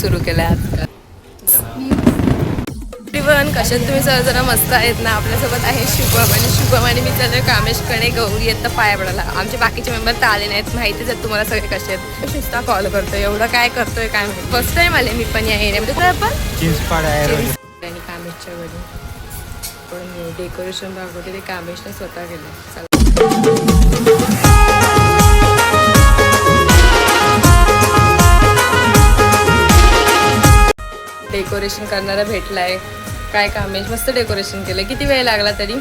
सुरू केलं आहे पण कशात तुम्ही सर्वजण मस्त आहेत ना? आपल्यासोबत आहे शुभम आणि शुभम आणि मी चालू कामेशकडे गौरी येतं पाया पडायला आमचे बाकीचे मेंबर तर आले नाहीत. माहितीच आहे तुम्हाला सगळे कसे आहेत. शिस्ता कॉल करतोय. एवढं काय करतोय काय माहिती. फर्स्ट टाइम आले मी पण या एरियामध्ये तर आपण आणि कामेशच्या घरी पण डेकोरेशन दाखवते ते कामेशने स्वतः केलं डेकोरेशन करणारा भेटलाय. काय कामेश मस्त डेकोरेशन केलं किती वेळ लागला तरी?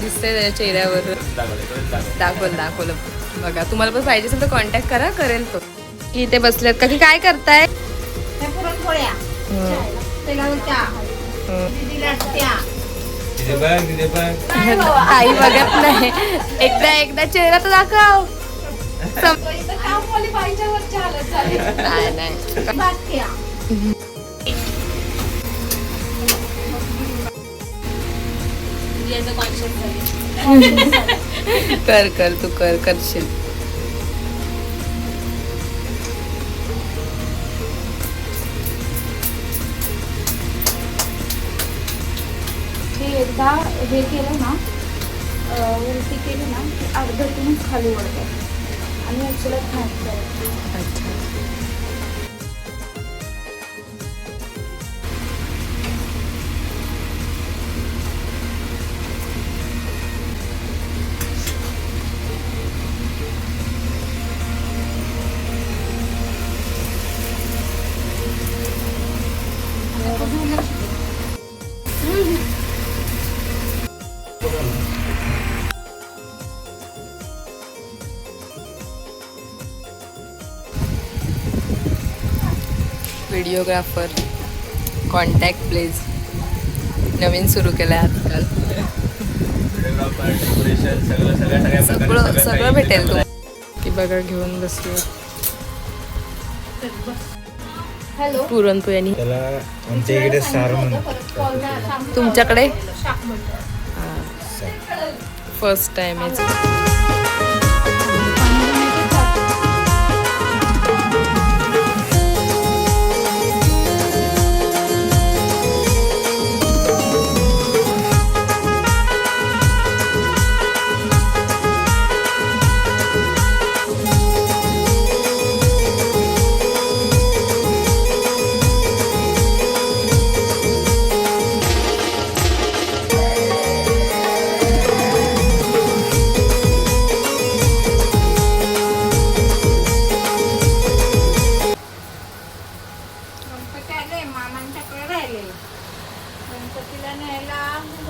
दिसतंय त्याच्या चेहऱ्यावर. दाखवलं दाखवलं. बघा तुम्हाला पण पाहिजे असेल तर कॉन्टॅक्ट करा करेल तो. इथे बसलेत. का की काय करताय. आई बघत नाही. एकदा एकदा चेहरा तर दाखव. नाही नाही. कर कर तू कर करशील. हे एकदा हे केलं ना उलटी केली ना की अर्धतूनच खाली वळतात आणि ॲक्च्युअली खायचं अच्छा. व्हिडिओग्राफर कॉन्टॅक्ट प्लीज नवीन सुरू केलं आहे आजकाल. सगळं सगळ्या सगळ्या सगळं भेटेल तू ती बघा घेऊन बसली. हॅलो. पुरणपोळी आणि त्याला आमच्या इकडे सार म्हणतात. तुमच्याकडे. फर्स्ट टाइम आहे.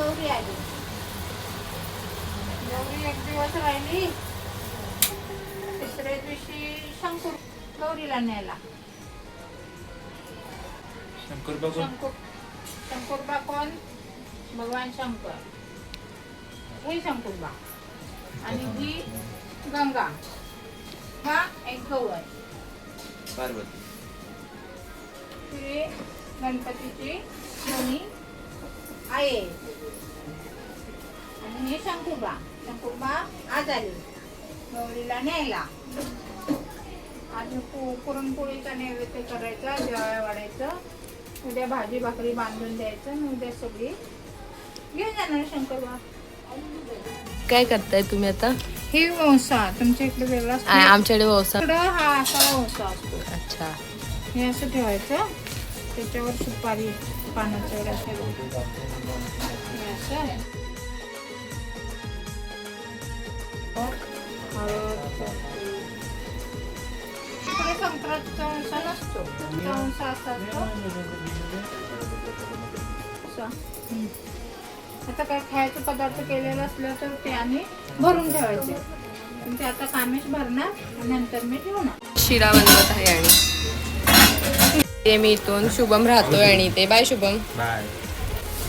गौरी आली. गौरी एक दिवस राहिली. तिसऱ्या दिवशी शंकर गौरीला न्यायला. शंकर शंकुरबा कोण भगवान शंकर. हे शंकुरबा आणि ही गंगा. हा एक गौ आहे पार्वती. ती गणपतीची दोन्ही आहे. आणि हे शंकुबा. शंकुबा आज आली गौरीला न्यायला. आज पुरणपोळीचा नैवेद्य करायचा जेवाया वाढायचं उद्या भाजी भाकरी बांधून द्यायचं आणि उद्या सगळी घेऊन जाणार शंकरबा काय करताय तुम्ही आता? ही वंसा तुमच्या इकडे वेगळा असतो. आमच्याकडे व्यवसाय इकडं हा असा वंसा असतो. अच्छा. हे असं ठेवायचं. त्याच्यावर सुपारी पानाचं वगैरे असं हे असं. हळद, इकडे संक्रांतचा वंसा नसतो वंसा असा असतो. आता काय खायचे पदार्थ केलेलं असलं तर ते आम्ही भरून ठेवायचे पण ते आता कामेश भरणार आणि नंतर मी ठेवणार शिरा बनवत आहे आणि ते मी इथून शुभम राहतोय आणि ते bye Shubham bye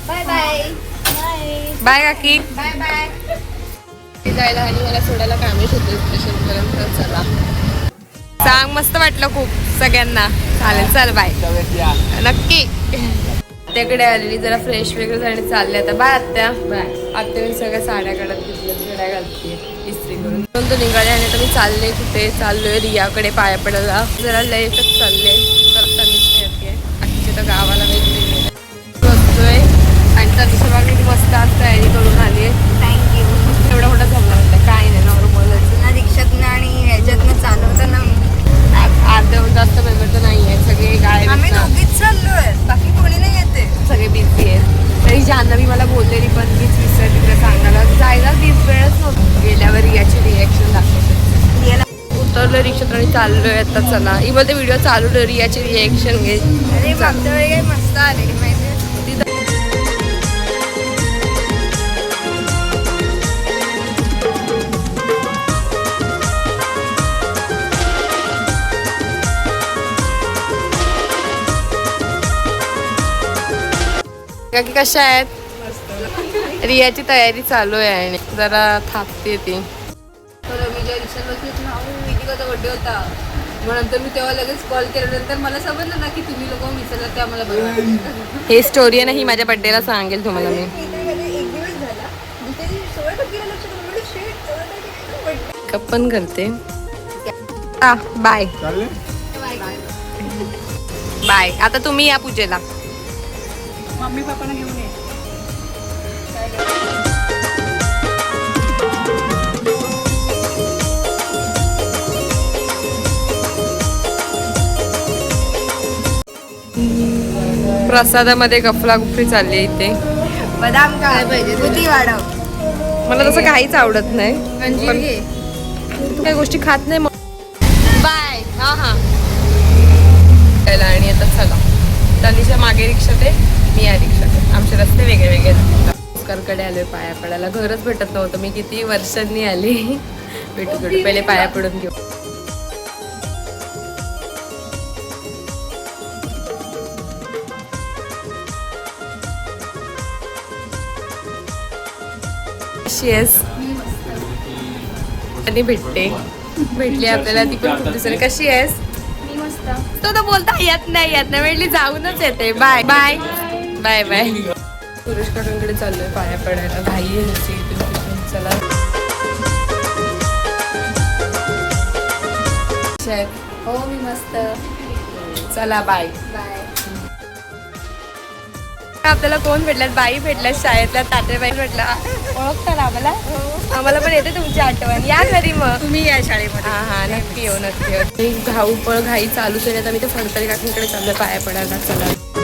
bye bye bye bye काकी बाय बाय जायला आणि मला सोडायला कामेश होते स्टेशन पर्यंत चला. सांग मस्त वाटलं खूप सगळ्यांना. चालेल चल बाय नक्की. आत्याकडे आलेली जरा फ्रेश वगैरे झाली चालले आता. बाय आत्या. बाय आत्या सगळ्या साड्या काढत घेतल्या घालते इस्त्री करून. तो निघाले आणि आता मी चालले कुठे? चाललोय रियाकडे पाया पडायला. जरा लेटच चालले. तर आखीच्या तर गावाला आम्ही दोघीच चाललोय. बाकी कोणी नाही येते सगळे बिझी आहेत. तरी जान्हवी मला बोललेली पण मीच विसरली तिला सांगायला. जायला तीच वेळच नव्हती. गेल्यावर याची रिॲक्शन दाखवते. याला उतरलोय रिक्षात आणि चाललोय आता चला. ही बोलते व्हिडिओ चालू रियाची रिॲक्शन घे. अरे मागच्या वेळी काही मस्त आलेली काकी कशा आहेत? रियाची तयारी चालू आहे आणि जरा थापते ती. अहो विधिकाचा बड्डे होता. मग नंतर मी तेव्हा लगेच कॉल केल्यानंतर मला समजलं ना की तुम्ही लोक त्या मला. हे स्टोरी आहे ना ही माझ्या बड्डेला सांगेल तुम्हाला मी. एक दिवस झाला. दुसऱ्या दिवशी सोळा टक्केला लक्षात आलं. म्हणलं, "Shit, सोळा टक्के birthday." कप पण करते. बाय बाय आता तुम्ही या पूजेला. मम्मी पप्पांना घेऊन ये. प्रसादामध्ये गफला गुफरी चालली आहे इथे. बदाम काय पाहिजे? वाढव. मला तसं काहीच आवडत नाही तू काही गोष्टी खात नाही मग. बाय. हा हा. आणि आता चला. तनीच्या मागे रिक्षात आहे मी या रिक्षात आमचे रस्ते वेगळे वेगळे करकडे आलोय पाया पडायला. घरच भेटत नव्हतं. मी किती वर्षांनी आली. भेटू भेटू. पहिले पाया पडून घेऊ. आणि भेटते. भेटली आपल्याला. ती पण खूप दिवसांनी. कशी आहेस तो तर बोलता येत नाही येत नाही. म्हटली जाऊनच येते. Bye bye bye bye. Suresh कडूनकडे चाललोय पाया पडायला. घाई आहे. चला? हो मी मस्त. चला बाय. बाय. आपल्याला कोण भेटल्यात बाई भेटल्यात शाळेतल्या तातेबाई भेटला ओळखता ना आम्हाला? आम्हाला पण येते तुमची आठवण. या घरी मग. तुम्ही या शाळेमध्ये. हा हा नक्की येऊ नक्की येऊ. मी घाऊ पळ घाई आहे. आता मी ते फडतरी काकींकडे चाललोय पाया पडायला. चला.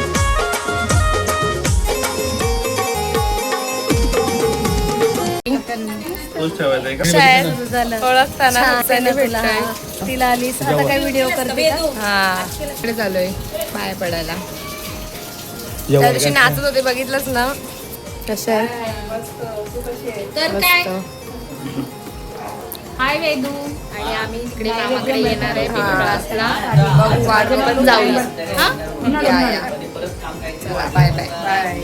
शाळेत ओळखताना हसायला भेटतोय. तिला आलीस आता काय व्हिडिओ करते का? हा. इकडे चालूय पाया पडायला. त्या दिवशी नाचत होते बघितलंच ना? कशा आहे तर काय? मस्त. हाय वेदू. आणि आम्ही तिकडे मामाकडे येणार आहे क्लासला बघू वाढून पण जाऊया. हा? या या. चला बाय बाय बाय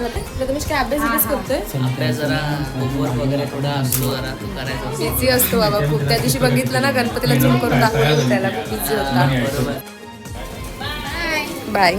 तुम्ही काय अभ्यास बिभ्यास करतोय. अभ्यास जरा होमवर्क वगैरे थोडा असतो जरा तो करायचा असतो बिझी असतो बाबा खूप. त्या दिवशी बघितलं ना गणपतीला झूम करून दाखवलं त्याला. खूप बिझी होता. बरोबर. बाय